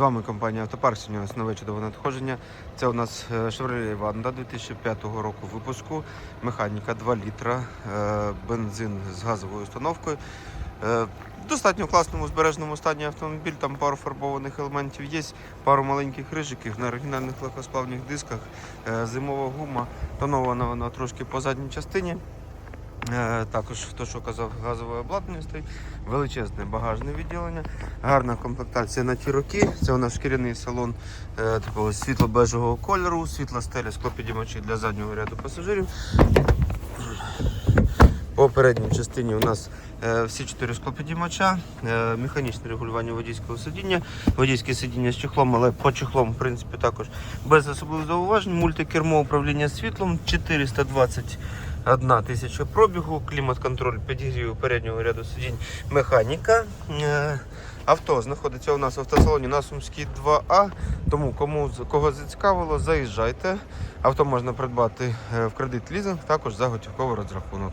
З вами компанія Автопарк. Сьогодні у нас надходження. Це у нас е, Chevrolet Vanda 2005 року випуску. Механіка 2 літра, е, бензин з газовою установкою. Е, достатньо класному збережному стані автомобіль, там пару фарбованих елементів є, пару маленьких рижиків на оригінальних легкосплавних дисках, е, зимова гума, тонована вона трошки по задній частині. Е, Також то, що казав, газове обладнання стоїть, величезне багажне відділення, гарна комплектація на ті роки. Це у нас шкіряний салон е, такого світло-бежевого кольору, світла стеля, склопідіймачі для заднього ряду пасажирів. По передній частині у нас е, всі чотири склопідіймача, механічне регулювання водійського сидіння, водійське сидіння з чехлом, але по чехлом, в принципі, також без особливих зауважень. Мультикермо управління світлом 421 тисяча пробігу, клімат-контроль підігрів переднього ряду сидінь, механіка. Е, Авто знаходиться у нас в автосалоні на Сумській 2А. Тому кому кого зацікавило, заїжджайте. Авто можна придбати е, в кредит лізинг, також за готівковий розрахунок.